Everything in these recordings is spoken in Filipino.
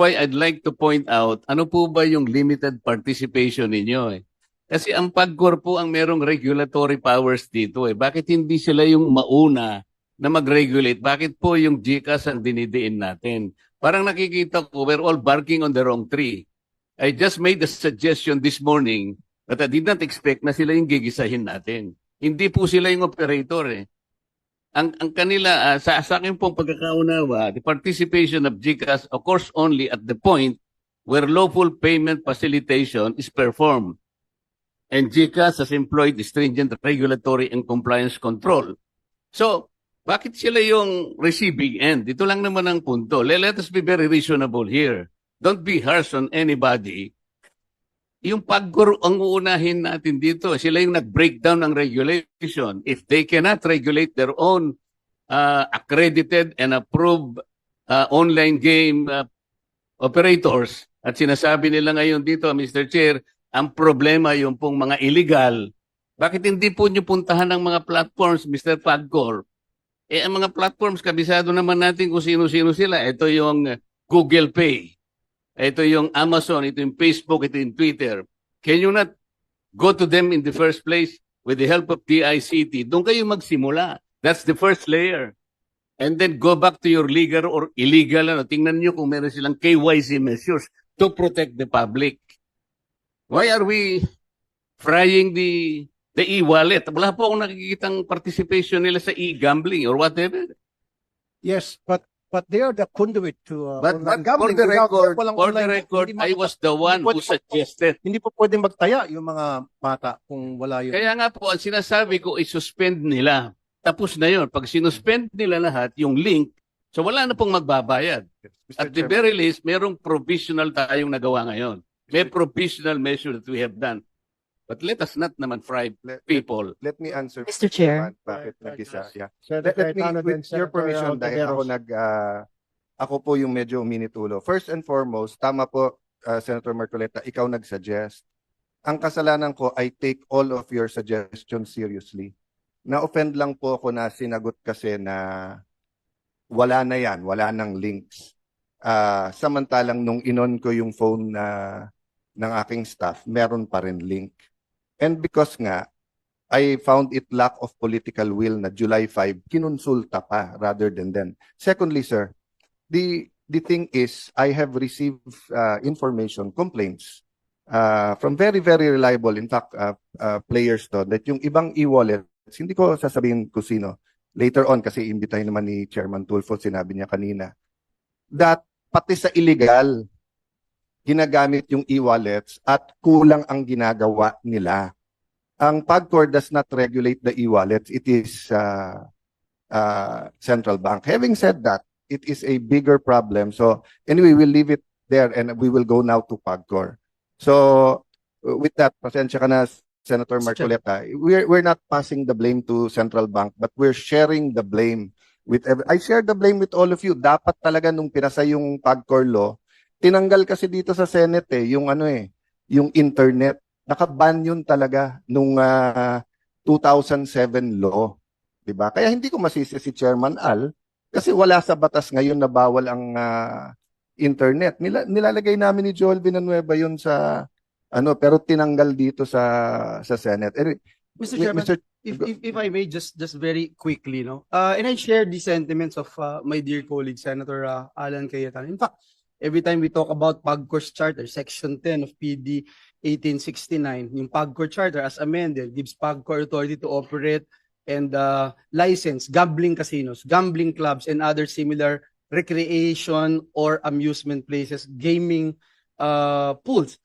why I'd like to point out, ano po ba yung limited participation ninyo eh? Kasi ang PAGCOR po ang merong regulatory powers dito eh. Bakit hindi sila yung mauna na mag-regulate? Bakit po yung GCAS ang dinidiin natin? Parang nakikita ko, we're all barking on the wrong tree. I just made a suggestion this morning that I did not expect na sila yung gigisahin natin. Hindi po sila yung operator eh. Ang, ang kanila, ah, sa, sa akin pong pagkakaunawa, the participation of GCAS occurs only at the point where lawful payment facilitation is performed. And GCAS has employed stringent regulatory and compliance control. So, bakit sila yung receiving end? Ito lang naman ang punto. Let us be very reasonable here. Don't be harsh on anybody. Yung paggur ang uunahin natin dito, sila yung nag-breakdown ng regulation. If they cannot regulate their own uh, accredited and approved uh, online game uh, operators, at sinasabi nila ngayon dito, Mr. Chair, ang problema yung pong mga illegal. Bakit hindi po nyo puntahan ng mga platforms, Mr. Pagcor? Eh, ang mga platforms, kabisado naman natin kung sino-sino sila. Ito yung Google Pay. Ito yung Amazon, ito yung Facebook, ito yung Twitter. Can you not go to them in the first place with the help of DICT? Doon kayo magsimula. That's the first layer. And then go back to your legal or illegal. Ano. Tingnan nyo kung meron silang KYC measures to protect the public. Why are we frying the the e-wallet? Wala po akong nakikitang participation nila sa e-gambling or whatever. Yes, but but they are the conduit to uh, But, online but for gambling. the Without- record, walang for the online, record, hindi I was the one who suggested. Hindi po pwedeng magtaya yung mga bata kung wala yun. Kaya nga po, ang sinasabi ko, i-suspend nila. Tapos na yun. Pag sinuspend nila lahat, yung link, so wala na pong magbabayad. Mr. At the Chairman, very least, merong provisional tayong nagawa ngayon. May provisional measure that we have done. But let us not naman fry let, let, people. let me answer. Mr. Chair. Chairman, Bakit Right, nag-isa? right, Yeah. Let, let me, with then your permission, dahil ako nag, ah, ako po yung medyo uminitulo. First and foremost, tama po, ah, Senator Marcoleta, ikaw nag-suggest. Ang kasalanan ko, I take all of your suggestions seriously. Na-offend lang po ako na sinagot kasi na wala na yan, wala nang links. Ah, samantalang nung inon ko yung phone na ng aking staff, meron pa rin link. And because nga, I found it lack of political will na July 5, kinonsulta pa rather than then. Secondly, sir, the the thing is, I have received uh, information, complaints uh, from very, very reliable, in fact, uh, uh, players to, that yung ibang e-wallets, hindi ko sasabihin kung sino, later on, kasi imbitahin naman ni Chairman Tulfo, sinabi niya kanina, that pati sa illegal, ginagamit yung e-wallets at kulang ang ginagawa nila ang PAGCOR does not regulate the e-wallets. It is uh, uh, central bank. Having said that, it is a bigger problem. So anyway, we'll leave it there and we will go now to PAGCOR. So with that, pasensya ka na, Senator. Marcoleta. We're, we're not passing the blame to central bank, but we're sharing the blame with every, I share the blame with all of you. Dapat talaga nung pinasa yung PAGCOR law, tinanggal kasi dito sa Senate eh, yung ano eh, yung internet nakaban yun talaga nung ah, 2007 law. 'Di ba? Kaya hindi ko masisi si Chairman Al kasi wala sa batas ngayon na bawal ang ah, internet. Nila, nilalagay namin ni Joel Villanueva yun sa ano pero tinanggal dito sa sa Senate. Eh, Mr. Chairman, if, if, if I may just just very quickly, no, uh, and I share the sentiments of uh, my dear colleague Senator uh, Alan Cayetano. In fact, every time we talk about PAGCOR's charter, Section 10 of PD 1869, yung PAGCOR charter as amended gives PAGCOR authority to operate and uh, license gambling casinos, gambling clubs, and other similar recreation or amusement places, gaming uh, pools.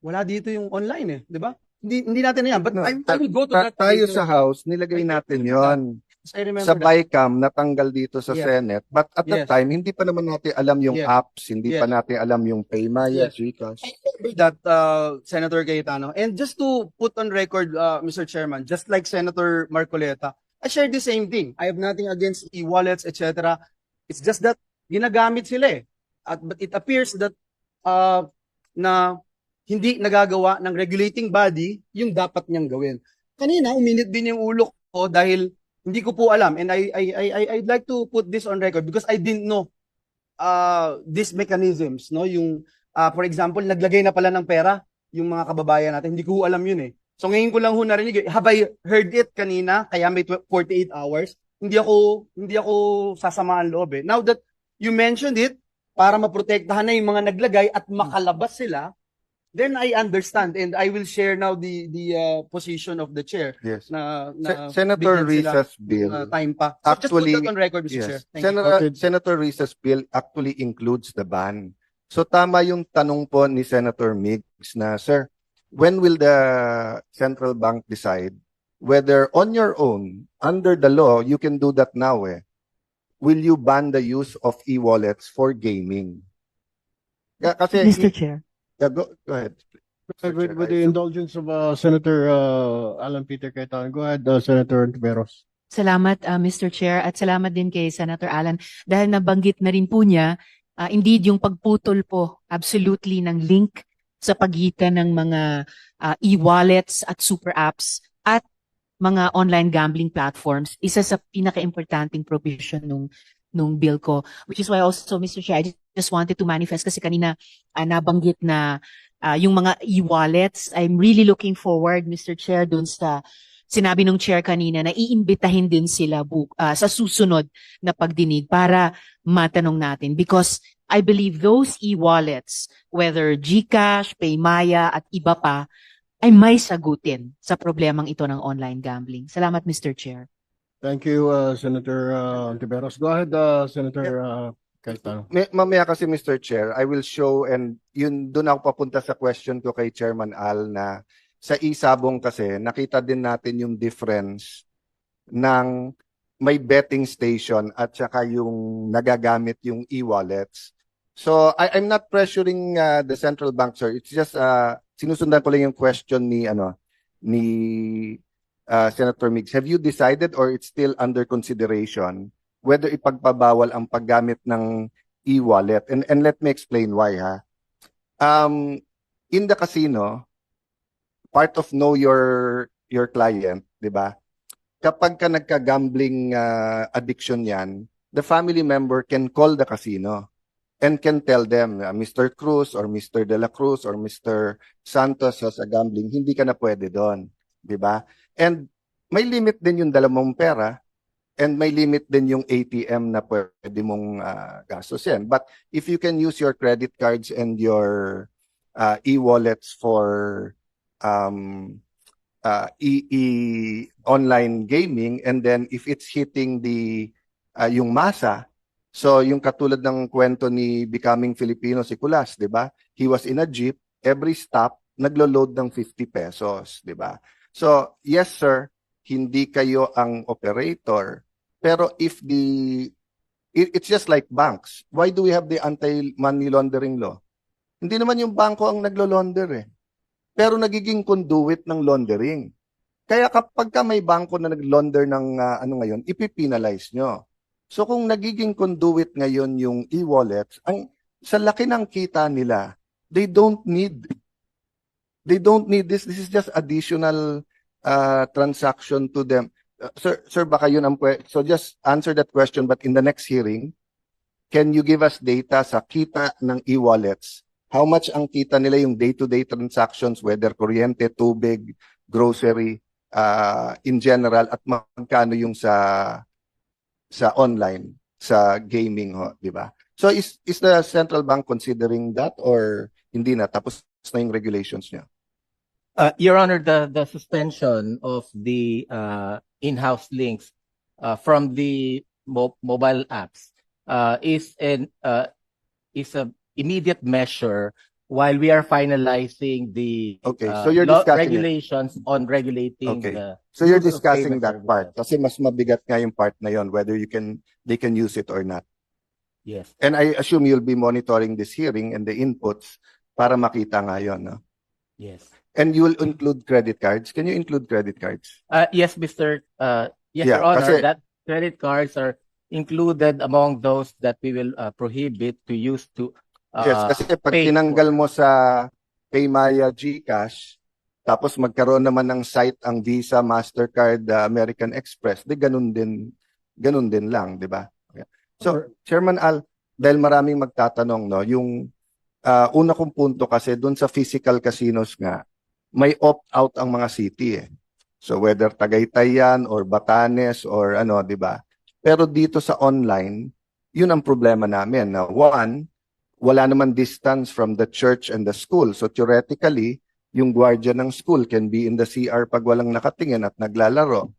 Wala dito yung online eh, di ba? Hindi, hindi natin na yan. But No, I, I will go to ta- that tayo later. sa House, nilagay natin yon I remember sa that. BICAM natanggal dito sa Yes. Senate. But at that Yes. time, hindi pa naman natin alam yung Yes. apps, hindi pa Yes. natin alam yung Paymaya, Yes. GCash. I remember that, uh, Senator Cayetano. And just to put on record, uh, Mr. Chairman, just like Senator Marcoleta, I share the same thing. I have nothing against e-wallets, etc. It's just that ginagamit sila eh. At, but it appears that uh, na hindi nagagawa ng regulating body yung dapat niyang gawin. Kanina, uminit din yung ulo ko dahil hindi ko po alam. And I, I, I, I'd like to put this on record because I didn't know uh, these mechanisms, no? Yung, uh, for example, naglagay na pala ng pera yung mga kababayan natin. Hindi ko alam yun eh. So ngayon ko lang ho narinig. eh. Have I heard it kanina? Kaya may tw- 48 hours. Hindi ako, hindi ako sasamaan loob eh. Now that you mentioned it, para maprotektahan na yung mga naglagay at makalabas sila, then I understand and I will share now the the uh, position of the chair Yes. na, na Se- Senator Risa's bill. uh, time pa. So Actually, just put that on record, Mr. Chair. Yes. Thank you. Senator, Okay. Senator Risa's bill actually includes the ban. So tama yung tanong po ni Senator Miggs na, Sir, when will the central bank decide whether on your own, under the law, you can do that now eh, will you ban the use of e-wallets for gaming? Ka- Kasi, Mr. Chair. Yeah, go, go ahead. With, Chair, with I- the indulgence of uh, Senator uh, Alan Peter Cayetano, go ahead, uh, Senator Tiveros. Salamat, uh, Mr. Chair, at salamat din kay Senator Alan. Dahil nabanggit na rin po niya, uh, indeed, yung pagputol po, absolutely, ng link sa pagitan ng mga uh, e-wallets at super apps at mga online gambling platforms, isa sa pinaka-importanting provision nung nung bill ko. Which is why also, Mr. Chair, I just wanted to manifest kasi kanina uh, nabanggit na uh, yung mga e-wallets. I'm really looking forward, Mr. Chair, dun sa sinabi nung chair kanina na iimbitahin din sila bu- ah, sa susunod na pagdinig para matanong natin because I believe those e-wallets, whether GCash, Paymaya at iba pa, ay may sagutin sa problemang ito ng online gambling. Salamat, Mr. Chair. Thank you, uh, Senator uh, Tiveros. Go ahead, uh, Senator uh, Cayetano. May, mamaya kasi Mr. Chair, I will show and yun doon ako papunta sa question ko kay Chairman Al na sa isabong kasi nakita din natin yung difference ng may betting station at saka yung nagagamit yung e-wallets. So I, I'm not pressuring uh, the central bank sir. It's just uh, sinusundan ko lang yung question ni ano ni uh, Senator Mix. Have you decided or it's still under consideration whether ipagpabawal ang paggamit ng e-wallet. And, and let me explain why, ha. Um, in the casino, part of know your your client, di ba? Kapag ka nagka-gambling uh, addiction yan, the family member can call the casino and can tell them, uh, Mr. Cruz or Mr. De La Cruz or Mr. Santos has a gambling, hindi ka na pwede doon. Di ba? And may limit din yung dala mong pera and may limit din yung ATM na pwede mong uh, gastusin. But if you can use your credit cards and your uh, e-wallets for um, uh, e, e online gaming and then if it's hitting the uh, yung masa, so yung katulad ng kwento ni Becoming Filipino si Kulas, 'di ba? He was in a jeep, every stop naglo-load ng 50 pesos, 'di ba? So, yes sir, hindi kayo ang operator, pero if the it- it's just like banks. Why do we have the anti-money laundering law? Hindi naman yung bangko ang naglo-launder eh. Pero nagiging conduit ng laundering. Kaya kapag ka may bangko na nag-launder ng ah, ano ngayon, ipipinalize nyo. So kung nagiging conduit ngayon yung e-wallets, ang sa laki ng kita nila, they don't need they don't need this. This is just additional uh, transaction to them. Uh, sir, sir, baka yun ang pwe- So just answer that question, but in the next hearing, can you give us data sa kita ng e-wallets? How much ang kita nila yung day-to-day transactions, whether kuryente, tubig, grocery, uh, in general, at magkano yung sa sa online, sa gaming, ho, di ba? So is is the central bank considering that or hindi na tapos na yung regulations niya? Uh, Your Honor, the, the suspension of the uh, in-house links uh, from the mo- mobile apps uh, is an uh, is a immediate measure while we are finalizing the Okay, uh, so you're law- discussing it. regulations on regulating Okay. the So you're use of discussing payment that part services. kasi mas mabigat nga yung part na yon whether you can they can use it or not. Yes. And I assume you'll be monitoring this hearing and the inputs para makita nga yun. No? Yes. And you will include credit cards. Can you include credit cards? Uh, yes, Mr. Uh, yes, Yeah, Your Honor, kasi- that credit cards are included among those that we will uh, prohibit to use to uh, yes, kasi pag pay tinanggal mo sa Paymaya GCash, tapos magkaroon naman ng site ang Visa, Mastercard, uh, American Express, di ganun din, ganun din lang, di ba? Okay. So, Chairman Al, dahil maraming magtatanong, no, yung ah, una kong punto kasi doon sa physical casinos nga, may opt-out ang mga city eh. So whether Tagaytay yan or Batanes or ano, di ba? Pero dito sa online, yun ang problema namin. Na one, wala naman distance from the church and the school. So theoretically, yung guardian ng school can be in the CR pag walang nakatingin at naglalaro.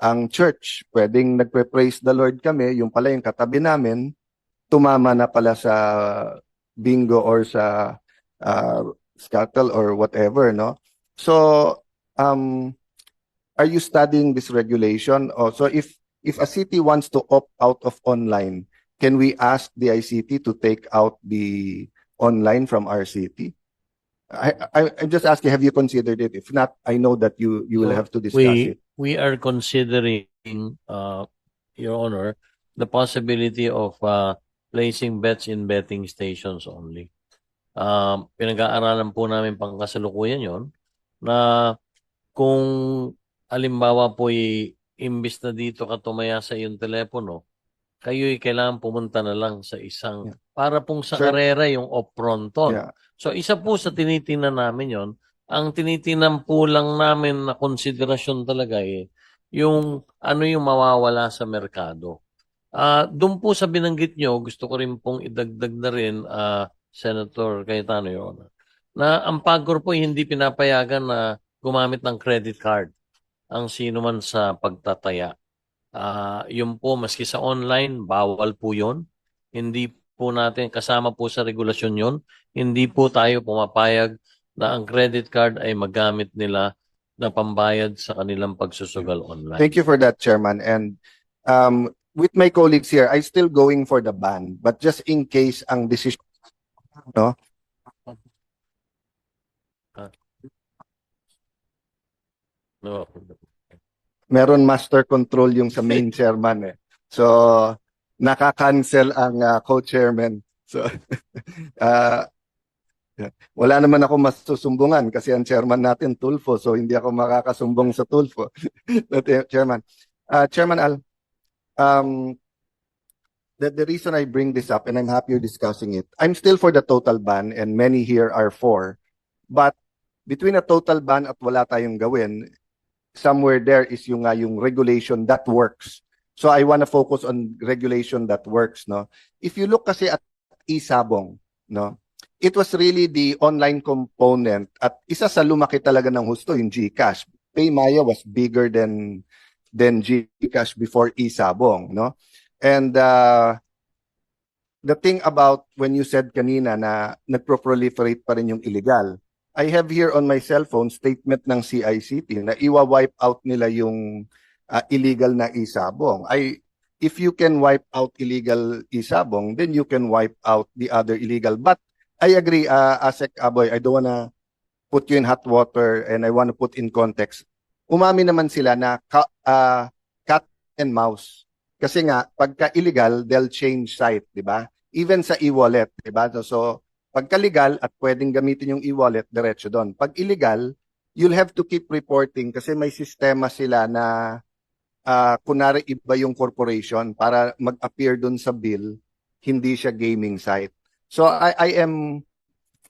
Ang church, pwedeng nagpe-praise the Lord kami, yung pala yung katabi namin, tumama na pala sa bingo or sa uh, scuttle or whatever, no? So, um, are you studying this regulation? Oh, so if if a city wants to opt out of online, can we ask the ICT to take out the online from our city? I, I I'm just asking, have you considered it? If not, I know that you you will have to discuss We, it. we are considering, uh, Your Honor, the possibility of, uh, placing bets in betting stations only. Um, pinag-aaralan po namin pang kasalukuyan yon na kung alimbawa po imbis na dito ka tumaya sa iyong telepono, kayo'y kailangan pumunta na lang sa isang, Yeah. para pong sa karera yung off-fronton. Yeah. So isa po sa tinitingnan namin yon, ang tinitingnan po lang namin na konsiderasyon talaga eh, yung ano yung mawawala sa merkado. Ah, doon po sa binanggit nyo, gusto ko rin pong idagdag na rin, ah, Senator Cayetano, Honor, na ang PAGCOR po hindi pinapayagan na gumamit ng credit card ang sino man sa pagtataya. Ah, yun po, maski sa online, bawal po yun. Hindi po natin, kasama po sa regulasyon yun, hindi po tayo pumapayag na ang credit card ay magamit nila na pambayad sa kanilang pagsusugal online. Thank you for that, Chairman. And um, with my colleagues here, I still going for the ban. But just in case ang decision, no? No. Meron master control yung sa main chairman eh. So, nakaka-cancel ang uh, co-chairman. So, uh, wala naman ako masusumbungan kasi ang chairman natin Tulfo so hindi ako makakasumbong sa Tulfo. But, uh, chairman, uh, Chairman Al, um, the, the reason I bring this up and I'm happy you're discussing it, I'm still for the total ban and many here are for. But between a total ban at wala tayong gawin, somewhere there is yung nga yung regulation that works. So I want to focus on regulation that works, no. If you look kasi at Isabong, no, it was really the online component at isa sa lumaki talaga ng husto yung GCash. Paymaya was bigger than than GCash before Isabong, no. And uh, the thing about when you said kanina na nagproliferate pa rin yung illegal, I have here on my cell phone statement ng CICT na iwa-wipe out nila yung uh, illegal na isabong. I if you can wipe out illegal isabong, then you can wipe out the other illegal. But I agree, uh, Asek Aboy, I don't wanna put you in hot water and I wanna put in context. Umami naman sila na ka, uh, cat and mouse. Kasi nga, pagka illegal, they'll change site, di ba? Even sa e-wallet, di ba? So, pagka legal at pwedeng gamitin yung e-wallet, diretso doon. Pag illegal, you'll have to keep reporting kasi may sistema sila na uh, kunari iba yung corporation para mag-appear doon sa bill, hindi siya gaming site. So I, I am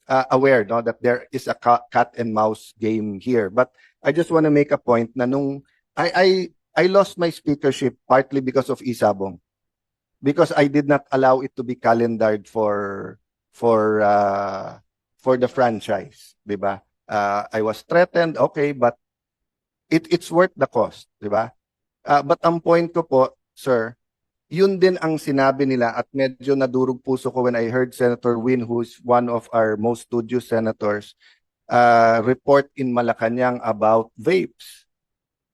uh, aware no, that there is a ca- cat and mouse game here. But I just want to make a point na nung I, I, I lost my speakership partly because of Isabong. Because I did not allow it to be calendared for for uh, for the franchise, 'di ba? Uh, I was threatened, okay, but it it's worth the cost, 'di ba? Uh, but ang point ko po, sir, yun din ang sinabi nila at medyo nadurog puso ko when I heard Senator Win, who's one of our most studious senators, uh, report in Malacanang about vapes.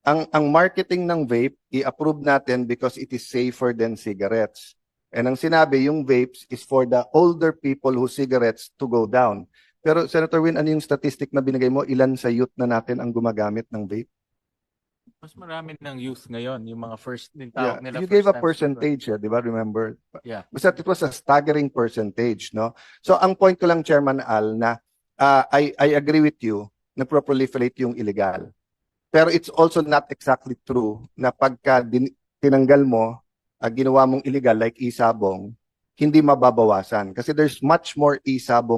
Ang ang marketing ng vape i-approve natin because it is safer than cigarettes. And ang sinabi, yung vapes is for the older people who cigarettes to go down. Pero Senator Win, ano yung statistic na binigay mo? Ilan sa youth na natin ang gumagamit ng vape? Mas marami ng youth ngayon, yung mga first din Yeah, tawag nila. you gave a percentage, eh, di ba? Remember? Yeah. Basta it was a staggering percentage, no? So ang point ko lang, Chairman Al, na uh, I, I agree with you na proliferate yung illegal. Pero it's also not exactly true na pagka din, tinanggal mo, uh, ginawa mong illegal like isabong, hindi mababawasan kasi there's much more isabong